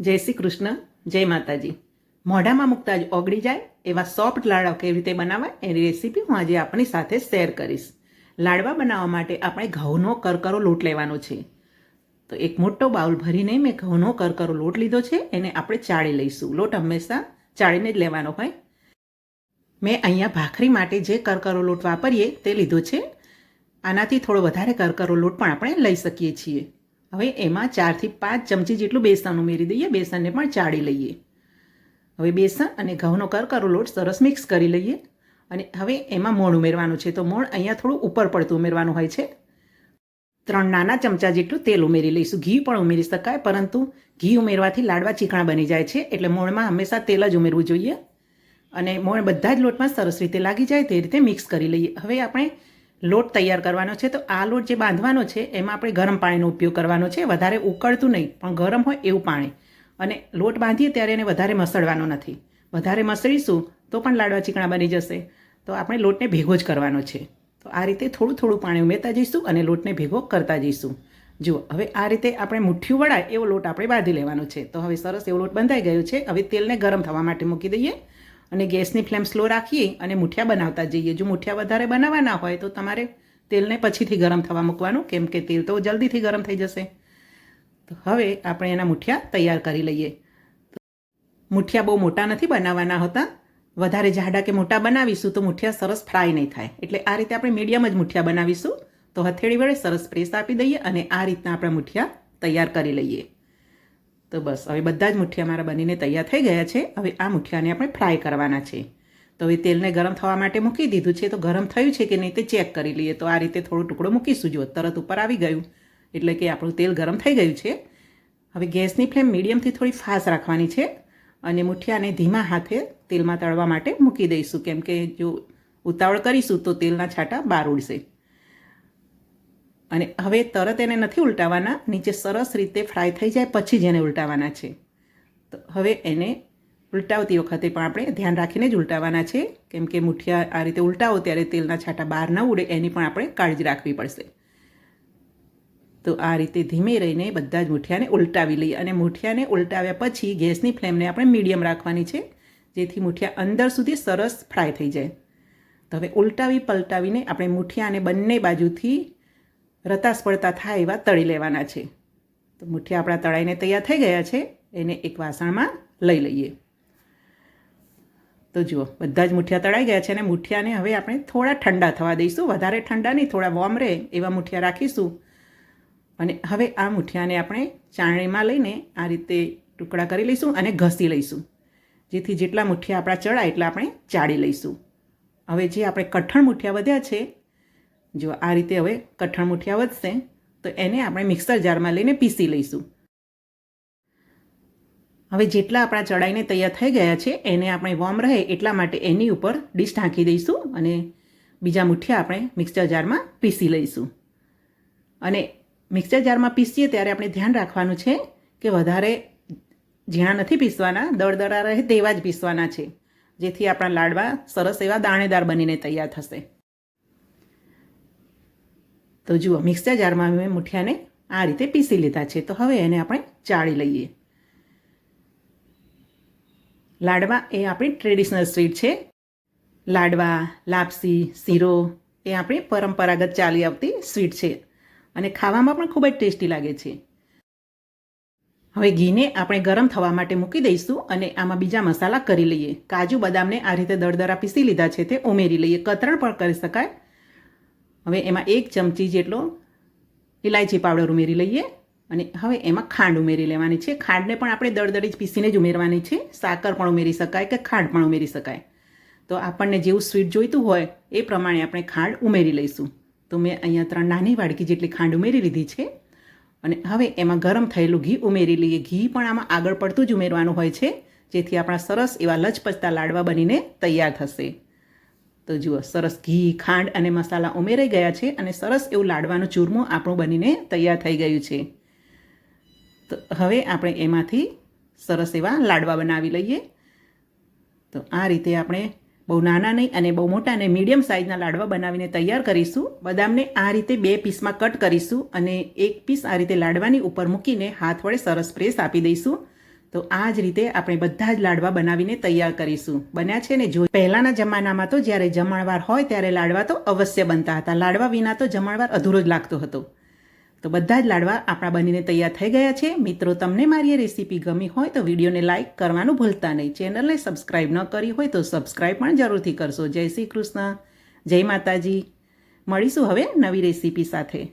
જય શ્રી કૃષ્ણ, જય માતાજી. મોઢામાં મૂકતા જ ઓગળી જાય એવા સોફ્ટ લાડવા કેવી રીતે બનાવાય એની રેસીપી હું આજે આપણી સાથે શેર કરીશ. લાડવા બનાવવા માટે આપણે ઘઉંનો કરકરો લોટ લેવાનો છે. તો એક મોટો બાઉલ ભરીને મેં ઘઉંનો કરકરો લોટ લીધો છે, એને આપણે ચાળી લઈશું. લોટ હંમેશા ચાળીને જ લેવાનો હોય. મેં અહીંયા ભાખરી માટે જે કરકરો લોટ વાપરીએ તે લીધો છે. આનાથી થોડો વધારે કરકરો લોટ પણ આપણે લઈ શકીએ છીએ. હવે એમાં ચારથી પાંચ ચમચી જેટલું બેસન ઉમેરી દઈએ. બેસનને પણ ચાળી લઈએ. હવે બેસન અને ઘઉંનો કરકરો લોટ સરસ મિક્સ કરી લઈએ. અને હવે એમાં મોણ ઉમેરવાનું છે. તો મોણ અહીંયા થોડું ઉપર પડતું ઉમેરવાનું હોય છે. ત્રણ નાના ચમચા જેટલું તેલ ઉમેરી લઈશું. ઘી પણ ઉમેરી શકાય, પરંતુ ઘી ઉમેરવાથી લાડવા ચીકણા બની જાય છે. એટલે મોણમાં હંમેશા તેલ જ ઉમેરવું જોઈએ. અને મોણ બધા જ લોટમાં સરસ રીતે લાગી જાય તે રીતે મિક્સ કરી લઈએ. હવે આપણે લોટ તૈયાર કરવાનો છે, તો આ લોટ જે બાંધવાનો છે, એમાં આપણે ગરમ પાણીનો ઉપયોગ કરવાનો છે. વધારે ઉકળતું નહીં, પણ ગરમ હોય એવું પાણી. અને લોટ બાંધીએ ત્યારે એને વધારે મસળવાનો નથી. વધારે મસળીશું, તો પણ લાડવા ચીકણા બની જશે. તો આપણે લોટને ભેગો જ કરવાનો છે. તો આ રીતે થોડું થોડું પાણી ઉમેરતા જઈશું અને લોટને ભેગો કરતા જઈશું. જુઓ, હવે આ રીતે આપણે મુઠ્ઠીઓ વળાય એવો લોટ આપણે બાંધી લેવાનો છે. તો હવે સરસ એવો લોટ બંધાઈ ગયો છે. હવે તેલને ગરમ થવા માટે મૂકી દઈએ. અને ગેસની ફ્લેમ સ્લો રાખીએ અને મુઠિયા બનાવતા જઈએ. જો મુઠિયા વધારે બનાવવાના હોય તો તમારે તેલને પછીથી ગરમ થવા મૂકવાનું, કેમ કે તેલ તો જલ્દીથી ગરમ થઈ જશે. તો હવે આપણે એના મુઠિયા તૈયાર કરી લઈએ. મુઠિયા બહુ મોટા નથી બનાવવાના હોતા. વધારે જાડા કે મોટા બનાવીશું તો મુઠિયા સરસ ફ્રાય નહીં થાય. એટલે આ રીતે આપણે મીડિયમ જ મુઠિયા બનાવીશું. તો હથેળી વડે સરસ પ્રેસ આપી દઈએ અને આ રીતના આપણે મુઠિયા તૈયાર કરી લઈએ. તો બસ, હવે બધા જ મુઠિયા મારા બનીને તૈયાર થઈ ગયા છે. હવે આ મુઠિયાને આપણે ફ્રાય કરવાના છે. તો હવે તેલને ગરમ થવા માટે મૂકી દીધું છે. તો ગરમ થયું છે કે નહીં તે ચેક કરી લઈએ. તો આ રીતે થોડો ટુકડો મૂકીશું. જો તરત ઉપર આવી ગયું. એટલે કે આપણું તેલ ગરમ થઈ ગયું છે. હવે ગેસની ફ્લેમ મીડિયમથી થોડી ફાસ્ટ રાખવાની છે. અને મુઠિયાને ધીમા હાથે તેલમાં તળવા માટે મૂકી દઈશું. કેમ કે જો ઉતાવળ કરીશું તો તેલના છાંટા બહાર ઉડશે. અને હવે તરત એને નથી ઉલટાવવાના નીચે સરસ રીતે ફ્રાય થઈ જાય, પછી જ એને ઉલટાવવાના છે. તો હવે એને ઉલટાવતી વખતે પણ આપણે ધ્યાન રાખીને જ ઉલટાવવાના છે. કેમ કે મુઠિયા આ રીતે ઉલટાવો ત્યારે તેલના છાંટા બહાર ન ઉડે, એની પણ આપણે કાળજી રાખવી પડશે. તો આ રીતે ધીમે રહીને બધા જ મુઠિયાને ઉલટાવી લઈએ અને મુઠિયાને ઉલટાવ્યા પછી ગેસની ફ્લેમને આપણે મીડિયમ રાખવાની છે, જેથી મુઠિયા અંદર સુધી સરસ ફ્રાય થઈ જાય. તો હવે ઉલટાવી પલટાવીને આપણે મુઠિયાને બંને બાજુથી રતાસ થાય એવા તળી લેવાના છે. તો મુઠ્ઠી આપણા તળાઈને તૈયાર થઈ ગયા છે. એને એક વાસણમાં લઈ લઈએ. તો જુઓ, બધા જ મુઠિયા તળાઈ ગયા છે અને મુઠિયાને હવે આપણે થોડા ઠંડા થવા દઈશું. વધારે ઠંડા નહીં, થોડા વોર્મ રહે એવા મુઠિયા રાખીશું. અને હવે આ મુઠિયાને આપણે ચાણણીમાં લઈને આ રીતે ટુકડા કરી લઈશું અને ઘસી લઈશું. જેથી જેટલા મુઠિયા આપણા ચડાય એટલા આપણે ચાળી લઈશું. હવે જે આપણે કઠણ મુઠિયા વધ્યા છે જો આ રીતે હવે કઠણ મુઠિયા વધશે, તો એને આપણે મિક્સર જારમાં લઈને પીસી લઈશું. હવે જેટલા આપણા ચડાઈને તૈયાર થઈ ગયા છે, એને આપણે વોર્મ રહે એટલા માટે એની ઉપર ડીશ ઢાંકી દઈશું અને બીજા મુઠિયા આપણે મિક્સર જારમાં પીસી લઈશું. અને મિક્સર જારમાં પીસીએ ત્યારે આપણે ધ્યાન રાખવાનું છે કે વધારે ઝીણા નથી પીસવાના, દળદળા રહે તેવા જ પીસવાના છે, જેથી આપણા લાડવા સરસ એવા દાણેદાર બનીને તૈયાર થશે. તો જુઓ, મિક્સર જારમાં મેં મુઠિયાને આ રીતે પીસી લીધા છે. તો હવે એને આપણે ચાળી લઈએ. લાડવા એ આપણી ટ્રેડિશનલ સ્વીટ છે. લાડવા, લાપસી, શીરો એ આપણી પરંપરાગત ચાલી આવતી સ્વીટ છે અને ખાવામાં પણ ખૂબ જ ટેસ્ટી લાગે છે. હવે ઘીને આપણે ગરમ થવા માટે મૂકી દઈશું અને આમાં બીજા મસાલા કરી લઈએ. કાજુ બદામને આ રીતે દળદરા પીસી લીધા છે તે ઉમેરી લઈએ. કતરણ પણ કરી શકાય. હવે એમાં એક ચમચી જેટલો ઇલાયચી પાવડર ઉમેરી લઈએ અને હવે એમાં ખાંડ ઉમેરી લેવાની છે. ખાંડને પણ આપણે દળદળી જ પીસીને જ ઉમેરવાની છે. સાકર પણ ઉમેરી શકાય કે ખાંડ પણ ઉમેરી શકાય. તો આપણને જેવું સ્વીટ જોઈતું હોય એ પ્રમાણે આપણે ખાંડ ઉમેરી લઈશું. તો મેં અહીંયા ત્રણ નાની વાડકી જેટલી ખાંડ ઉમેરી લીધી છે. અને હવે એમાં ગરમ થયેલું ઘી ઉમેરી લઈએ. ઘી પણ આમાં આગળ પડતું જ ઉમેરવાનું હોય છે. જેથી આપણા સરસ એવા લચપચતા લાડવા બનીને તૈયાર થશે. તો જુઓ, સરસ ઘી, ખાંડ અને મસાલા ઉમેરાઈ ગયા છે અને સરસ એવું લાડવાનું ચૂરમું આપણું બનીને તૈયાર થઈ ગયું છે. તો હવે આપણે એમાંથી સરસ એવા લાડવા બનાવી લઈએ. તો આ રીતે આપણે બહુ નાના નહીં અને બહુ મોટા અને મીડિયમ સાઇઝના લાડવા બનાવીને તૈયાર કરીશું. બદામને આ રીતે બે પીસમાં કટ કરીશું અને એક પીસ આ રીતે લાડવાની ઉપર મૂકીને હાથ વડે સરસ પ્રેસ આપી દઈશું. તો આ જ રીતે આપણે બધા જ લાડવા બનાવીને તૈયાર કરીશું. બન્યા છે ને જો પહેલાંના જમાનામાં તો જ્યારે જમણવાર હોય ત્યારે લાડવા તો અવશ્ય બનતા હતા. લાડવા વિના તો જમણવાર અધૂરો જ લાગતો હતો. તો બધા જ લાડવા આપણા બનીને તૈયાર થઈ ગયા છે. મિત્રો, તમને મારી એ રેસીપી ગમી હોય તો વિડીયોને લાઇક કરવાનું ભૂલતા નહીં. ચેનલને સબસ્ક્રાઈબ ન કરી હોય તો સબસ્ક્રાઈબ પણ જરૂરથી કરશો. જય શ્રી કૃષ્ણ. જય માતાજી. મળીશું હવે નવી રેસીપી સાથે.